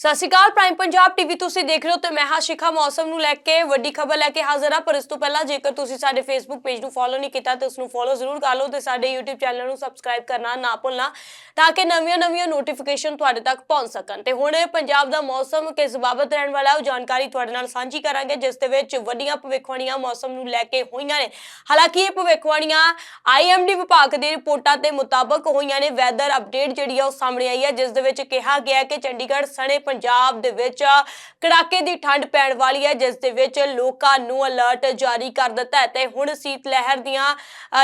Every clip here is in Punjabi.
ਸਤਿ ਸ਼੍ਰੀ ਅਕਾਲ ਪ੍ਰਾਈਮ ਪੰਜਾਬ ਟੀਵੀ ਤੁਸੀਂ ਦੇਖ ਰਹੇ ਹੋ ਤੇ ਮੈਂ ਹਾਂ ਸ਼ਿਖਾ। ਮੌਸਮ ਨੂੰ ਲੈ ਕੇ ਵੱਡੀ ਖਬਰ ਲੈ ਕੇ ਹਾਜ਼ਰ ਹਾਂ, ਪਰ ਇਸ ਤੋਂ ਪਹਿਲਾਂ ਜੇਕਰ ਤੁਸੀਂ ਸਾਡੇ ਫੇਸਬੁੱਕ ਪੇਜ ਨੂੰ ਫੋਲੋ ਨਹੀਂ ਕੀਤਾ ਤੇ ਉਸ ਨੂੰ ਫੋਲੋ ਜ਼ਰੂਰ ਕਰ ਲਓ ਤੇ ਸਾਡੇ YouTube ਚੈਨਲ ਨੂੰ ਸਬਸਕ੍ਰਾਈਬ ਕਰਨਾ ਨਾ ਭੁੱਲਣਾ, ਤਾਂ ਕਿ ਨਵੀਆਂ-ਨਵੀਆਂ ਨੋਟੀਫਿਕੇਸ਼ਨ ਤੁਹਾਡੇ ਤੱਕ ਪਹੁੰਚ ਸਕਣ। ਤੇ ਹੁਣ ਪੰਜਾਬ ਦਾ ਮੌਸਮ ਕਿਸ ਬਾਬਤ ਰਹਿਣ ਵਾਲਾ ਹੈ, ਉਹ ਜਾਣਕਾਰੀ ਤੁਹਾਡੇ ਨਾਲ ਸਾਂਝੀ ਕਰਾਂਗੇ, ਜਿਸ ਦੇ ਵਿੱਚ ਵੱਡੀਆਂ ਭਵਿੱਖਬਾਣੀਆਂ ਮੌਸਮ ਨੂੰ ਲੈ ਕੇ ਹੋਈਆਂ ਨੇ। ਹਾਲਾਂਕਿ ਇਹ ਭਵਿੱਖਬਾਣੀਆਂ ਆਈਐਮਡੀ ਵਿਭਾਗ ਦੀ ਰਿਪੋਰਟਾਂ ਦੇ ਮੁਤਾਬਕ ਹੋਈਆਂ ਨੇ। ਵੈਦਰ ਅਪਡੇਟ ਜਿਹੜੀ ਆ ਉਹ ਸਾਹਮਣੇ ਆਈ ਹੈ, ਜਿਸ ਦੇ ਵਿੱਚ ਕਿਹਾ ਗਿਆ ਕਿ ਚੰਡੀਗੜ੍ਹ ਸਣੇ ਪੰਜਾਬ ਦੇ ਵਿੱਚ ਕੜਾਕੇ ਦੀ ਠੰਡ ਪੈਣ ਵਾਲੀ ਹੈ, ਜਿਸ ਦੇ ਵਿੱਚ ਲੋਕਾਂ ਨੂੰ ਅਲਰਟ ਜਾਰੀ ਕਰ ਦਿੱਤਾ ਹੈ ਤੇ ਹੁਣ ਸੀਤ ਲਹਿਰ ਦੀਆਂ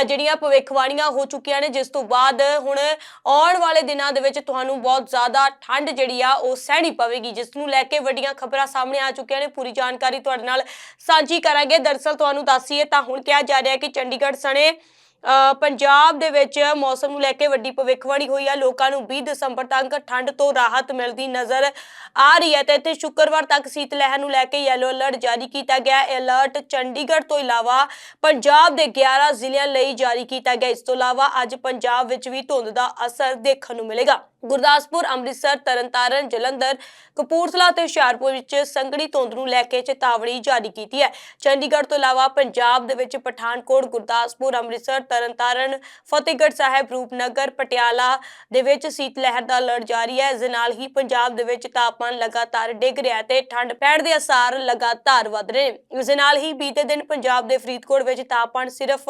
ਜਿਹੜੀਆਂ ਭਵਿੱਖਬਾਣੀਆਂ ਹੋ ਚੁੱਕੀਆਂ ਨੇ, ਜਿਸ ਤੋਂ ਬਾਅਦ ਹੁਣ ਆਉਣ ਵਾਲੇ ਦਿਨਾਂ ਦੇ ਵਿੱਚ ਤੁਹਾਨੂੰ ਬਹੁਤ ਜ਼ਿਆਦਾ ਠੰਡ ਜਿਹੜੀ ਆ, ਉਹ ਸਹਿਣੀ ਪਵੇਗੀ, ਜਿਸ ਨੂੰ ਲੈ ਕੇ ਵੱਡੀਆਂ ਖਬਰਾਂ ਸਾਹਮਣੇ ਆ ਚੁੱਕੀਆਂ ਨੇ। ਪੂਰੀ ਜਾਣਕਾਰੀ ਤੁਹਾਡੇ ਨਾਲ ਸਾਂਝੀ ਕਰਾਂਗੇ। ਦਰਸਲ ਤੁਹਾਨੂੰ ਦੱਸੀਏ ਤਾਂ ਹੁਣ ਕਿਹਾ ਜਾ ਰਿਹਾ ਕਿ ਚੰਡੀਗੜ੍ਹ ਸਣੇ ਪੰਜਾਬ ਦੇ ਵਿੱਚ ਮੌਸਮ ਨੂੰ ਲੈ ਕੇ ਵੱਡੀ ਭਵਿੱਖਬਾਣੀ ਹੋਈ ਹੈ ਲੋਕਾਂ ਨੂੰ 20 ਦਸੰਬਰ ਤੱਕ ਠੰਡ ਤੋਂ ਰਾਹਤ ਮਿਲਦੀ ਨਜ਼ਰ ਆ ਰਹੀ ਹੈ ਤੇ ਇੱਥੇ ਸ਼ੁੱਕਰਵਾਰ ਤੱਕ ਸੀਤ ਲਹਿਰ ਨੂੰ ਲੈ ਕੇ ਯੈਲੋ ਅਲਰਟ ਜਾਰੀ ਕੀਤਾ ਗਿਆ। ਇਹ ਅਲਰਟ ਚੰਡੀਗੜ੍ਹ ਤੋਂ ਇਲਾਵਾ ਪੰਜਾਬ ਦੇ 11 ਜ਼ਿਲ੍ਹਿਆਂ ਲਈ ਜਾਰੀ ਕੀਤਾ ਗਿਆ। ਇਸ ਤੋਂ ਇਲਾਵਾ ਅੱਜ ਪੰਜਾਬ ਵਿੱਚ ਵੀ ਧੁੰਦ ਦਾ ਅਸਰ ਦੇਖਣ ਨੂੰ ਮਿਲੇਗਾ। ਗੁਰਦਾਸਪੁਰ, ਅੰਮ੍ਰਿਤਸਰ, ਤਰਨਤਾਰਨ, ਜਲੰਧਰ, ਕਪੂਰਥਲਾ ਤੇ ਹੁਸ਼ਿਆਰਪੁਰ ਵਿੱਚ ਸੰਘਣੀ ਧੁੰਦ ਨੂੰ ਲੈ ਕੇ ਚੇਤਾਵਨੀ ਜਾਰੀ ਕੀਤੀ ਹੈ। ਚੰਡੀਗੜ੍ਹ ਤੋਂ ਇਲਾਵਾ ਪੰਜਾਬ ਦੇ ਵਿੱਚ ਪਠਾਨਕੋਟ, ਗੁਰਦਾਸਪੁਰ, ਅੰਮ੍ਰਿਤਸਰ, ਤਰਨਤਾਰਨ, ਫਤਿਹਗੜ੍ਹ ਸਾਹਿਬ, ਰੂਪਨਗਰ, ਪਟਿਆਲਾ ਦੇ ਵਿੱਚ ਸੀਤ ਲਹਿਰ ਦਾ ਅਲਰਟ ਜਾਰੀ ਹੈ। ਇਸ ਦੇ ਨਾਲ ਹੀ ਪੰਜਾਬ ਦੇ ਵਿੱਚ ਤਾਪਮਾਨ ਲਗਾਤਾਰ ਡਿੱਗ ਰਿਹਾ ਹੈ ਤੇ ਠੰਡ ਪੈਣ ਦੇ ਅਸਾਰ ਲਗਾਤਾਰ ਵਧ ਰਹੇ ਨੇ। ਇਸ ਦੇ ਨਾਲ ਹੀ ਬੀਤੇ ਦਿਨ ਪੰਜਾਬ ਦੇ ਫਰੀਦਕੋਟ ਵਿੱਚ ਤਾਪਮਾਨ ਸਿਰਫ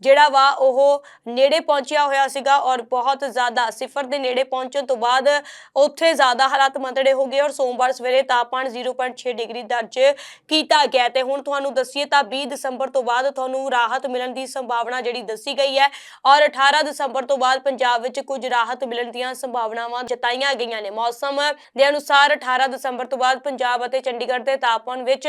ਜਿਹੜਾ ਵਾ ਉਹ ਨੇੜੇ ਪਹੁੰਚਿਆ ਹੋਇਆ ਸੀਗਾ ਔਰ ਬਹੁਤ ਜ਼ਿਆਦਾ ਸਿਫਰ ਦੇ ਨੇੜੇ ਪਹੁੰਚ ਪਹੁੰਚਣ ਤੋਂ ਬਾਅਦ ਉੱਥੇ ਜ਼ਿਆਦਾ ਹਾਲਾਤ ਮੰਦੜੇ ਹੋ ਗਏ ਔਰ ਸੋਮਵਾਰ ਸਵੇਰੇ ਤਾਪਮਾਨ 0.6 ਡਿਗਰੀ ਦਰਜ ਕੀਤਾ ਗਿਆ ਤੇ ਹੁਣ ਤੁਹਾਨੂੰ ਦੱਸੀਏ ਤਾਂ 20 ਦਸੰਬਰ ਤੋਂ ਬਾਅਦ ਤੁਹਾਨੂੰ ਰਾਹਤ ਮਿਲਣ ਦੀ ਸੰਭਾਵਨਾ ਜਿਹੜੀ ਦੱਸੀ ਗਈ ਹੈ ਔਰ 18 ਦਸੰਬਰ ਤੋਂ ਬਾਅਦ ਪੰਜਾਬ ਵਿੱਚ ਕੁਝ ਰਾਹਤ ਮਿਲਣ ਦੀਆਂ ਸੰਭਾਵਨਾਵਾਂ ਜਤਾਈਆਂ ਗਈਆਂ ਨੇ। ਮੌਸਮ ਦੇ ਅਨੁਸਾਰ 18 ਦਸੰਬਰ ਤੋਂ ਬਾਅਦ ਪੰਜਾਬ ਅਤੇ ਚੰਡੀਗੜ੍ਹ ਦੇ ਤਾਪਮਾਨ ਵਿੱਚ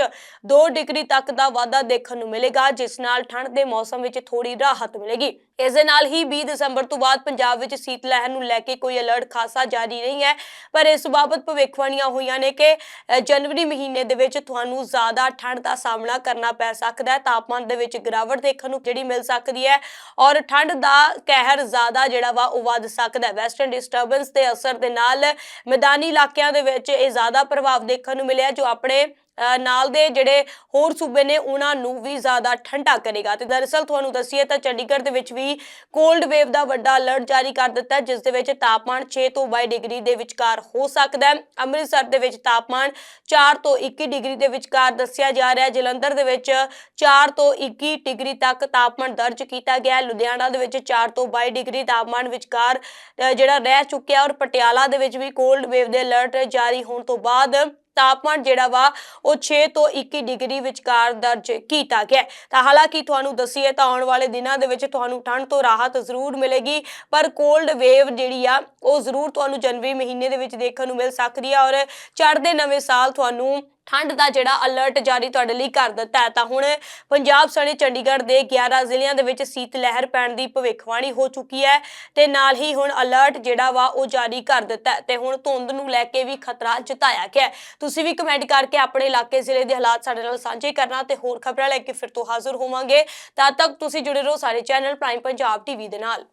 2 ਡਿਗਰੀ ਤੱਕ ਦਾ ਵਾਧਾ ਦੇਖਣ ਨੂੰ ਮਿਲੇਗਾ, ਜਿਸ ਨਾਲ ਠੰਡ ਦੇ ਮੌਸਮ ਵਿੱਚ ਥੋੜੀ ਰਾਹਤ ਮਿਲੇਗੀ। ਇਸ ਦੇ ਨਾਲ ਹੀ 20 ਦਸੰਬਰ ਤੋਂ ਬਾਅਦ ਪੰਜਾਬ ਵਿੱਚ ਸੀਤ ਲਹਿਰ ਨੂੰ ਲੈ ਕੇ ਕੋਈ ਅਲਰਟ ਖਾਸਾ ਜਾਰੀ ਨਹੀਂ ਹੈ। ਪਰ ਇਸ ਬਾਬਤ ਭਵਿੱਖਬਾਣੀਆਂ ਹੋਈਆਂ ਨੇ ਕਿ ਜਨਵਰੀ ਮਹੀਨੇ ਦੇ ਵਿੱਚ ਤੁਹਾਨੂੰ ਜ਼ਿਆਦਾ ਠੰਡ ਦਾ ਸਾਹਮਣਾ ਕਰਨਾ ਪੈ ਸਕਦਾ ਹੈ। ਤਾਪਮਾਨ ਦੇ ਵਿੱਚ ਗਿਰਾਵਟ ਦੇਖਣ ਨੂੰ ਜਿਹੜੀ ਮਿਲ ਸਕਦੀ ਹੈ ਔਰ ਠੰਡ ਦਾ ਕਹਿਰ ਜ਼ਿਆਦਾ ਜਿਹੜਾ ਵਾ ਉਹ ਵੱਧ ਸਕਦਾ ਹੈ। ਵੈਸਟਰਨ ਡਿਸਟਰਬੈਂਸ ਦੇ ਅਸਰ ਦੇ ਨਾਲ ਮੈਦਾਨੀ ਇਲਾਕਿਆਂ ਦੇ ਵਿੱਚ ਇਹ ਜ਼ਿਆਦਾ ਪ੍ਰਭਾਵ ਦੇਖਣ ਨੂੰ ਮਿਲਿਆ ਜੋ ਆਪਣੇ ਨਾਲ ਦੇ ਜਿਹੜੇ ਹੋਰ ਸੂਬੇ ਨੇ, ਉਹਨਾਂ ਨੂੰ ਵੀ ਜ਼ਿਆਦਾ ਠੰਡਾ ਕਰੇਗਾ। ਤੇ ਦਰਅਸਲ ਤੁਹਾਨੂੰ ਦੱਸੀਏ ਤਾਂ ਚੰਡੀਗੜ੍ਹ ਦੇ ਵਿੱਚ ਵੀ ਕੋਲਡ ਵੇਵ ਦਾ ਵੱਡਾ ਅਲਰਟ ਜਾਰੀ ਕਰ ਦਿੱਤਾ ਜਿਸ ਦੇ ਵਿੱਚ ਤਾਪਮਾਨ 6 ਤੋਂ 22 ਡਿਗਰੀ ਦੇ ਵਿਚਕਾਰ ਹੋ ਸਕਦਾ ਹੈ। ਅੰਮ੍ਰਿਤਸਰ ਦੇ ਵਿੱਚ ਤਾਪਮਾਨ 4 ਤੋਂ 21 ਡਿਗਰੀ ਦੇ ਵਿਚਕਾਰ ਦੱਸਿਆ ਜਾ ਰਿਹਾ ਹੈ। ਜਲੰਧਰ ਦੇ ਵਿੱਚ 4 ਤੋਂ 21 ਡਿਗਰੀ ਤੱਕ ਤਾਪਮਾਨ ਦਰਜ ਕੀਤਾ ਗਿਆ ਹੈ। ਲੁਧਿਆਣਾ ਦੇ ਵਿੱਚ 4 ਤੋਂ 22 ਡਿਗਰੀ ਤਾਪਮਾਨ ਵਿਚਕਾਰ ਜਿਹੜਾ ਰਹਿ ਚੁੱਕਿਆ ਔਰ ਪਟਿਆਲਾ ਦੇ ਵਿੱਚ ਵੀ ਕੋਲਡ ਵੇਵ ਦੇ ਅਲਰਟ ਜਾਰੀ ਹੋਣ ਤੋਂ ਬਾਅਦ ਤਾਪਮਾਨ ਜਿਹੜਾ ਵਾ, ਉਹ 6 ਤੋਂ 21 ਡਿਗਰੀ ਵਿਚਕਾਰ ਦਰਜ ਕੀਤਾ ਗਿਆ। ਤਾਂ ਹਾਲਾਂਕਿ ਤੁਹਾਨੂੰ ਦੱਸੀਏ ਤਾਂ ਆਉਣ ਵਾਲੇ ਦਿਨਾਂ ਦੇ ਵਿੱਚ ਤੁਹਾਨੂੰ ਠੰਡ ਤੋਂ ਰਾਹਤ ਜ਼ਰੂਰ ਮਿਲੇਗੀ, ਪਰ ਕੋਲਡ ਵੇਵ ਜਿਹੜੀ ਆ, ਉਹ ਜ਼ਰੂਰ ਤੁਹਾਨੂੰ ਜਨਵਰੀ ਮਹੀਨੇ ਦੇ ਵਿੱਚ ਦੇਖਣ ਨੂੰ ਮਿਲ ਸਕਦੀ ਹੈ ਔਰ ਚੜ੍ਹਦੇ ਨਵੇਂ ਸਾਲ ਤੁਹਾਨੂੰ ਠੰਡ ਦਾ ਜਿਹੜਾ ਅਲਰਟ ਜਾਰੀ ਤੁਹਾਡੇ ਲਈ ਕਰ ਦਿੱਤਾ ਹੈ। ਤਾਂ ਹੁਣ ਪੰਜਾਬ ਸਣੇ ਚੰਡੀਗੜ੍ਹ ਦੇ 11 ਜ਼ਿਲ੍ਹਿਆਂ ਦੇ ਵਿੱਚ ਸੀਤ ਲਹਿਰ ਪੈਣ ਦੀ ਭਵਿੱਖਬਾਣੀ ਹੋ ਚੁੱਕੀ ਹੈ ਤੇ ਨਾਲ ਹੀ ਹੁਣ ਅਲਰਟ ਜਿਹੜਾ ਵਾ ਉਹ ਜਾਰੀ ਕਰ ਦਿੱਤਾ ਹੈ ਤੇ ਹੁਣ ਧੁੰਦ ਨੂੰ ਲੈ ਕੇ ਵੀ ਖਤਰਾ ਜਤਾਇਆ ਗਿਆ ਹੈ। ਤੁਸੀਂ ਵੀ ਕਮੈਂਟ ਕਰਕੇ ਆਪਣੇ ਇਲਾਕੇ ਜ਼ਿਲ੍ਹੇ ਦੇ ਹਾਲਾਤ ਸਾਡੇ ਨਾਲ ਸਾਂਝੇ ਕਰਨਾ ਤੇ ਹੋਰ ਖਬਰਾਂ ਲੈ ਕੇ ਫਿਰ ਤੋਂ ਹਾਜ਼ਰ ਹੋਵਾਂਗੇ। ਤਦ ਤੱਕ ਤੁਸੀਂ ਜੁੜੇ ਰਹੋ ਸਾਡੇ ਚੈਨਲ ਪ੍ਰਾਈਮ ਪੰਜਾਬ ਟੀਵੀ ਦੇ ਨਾਲ।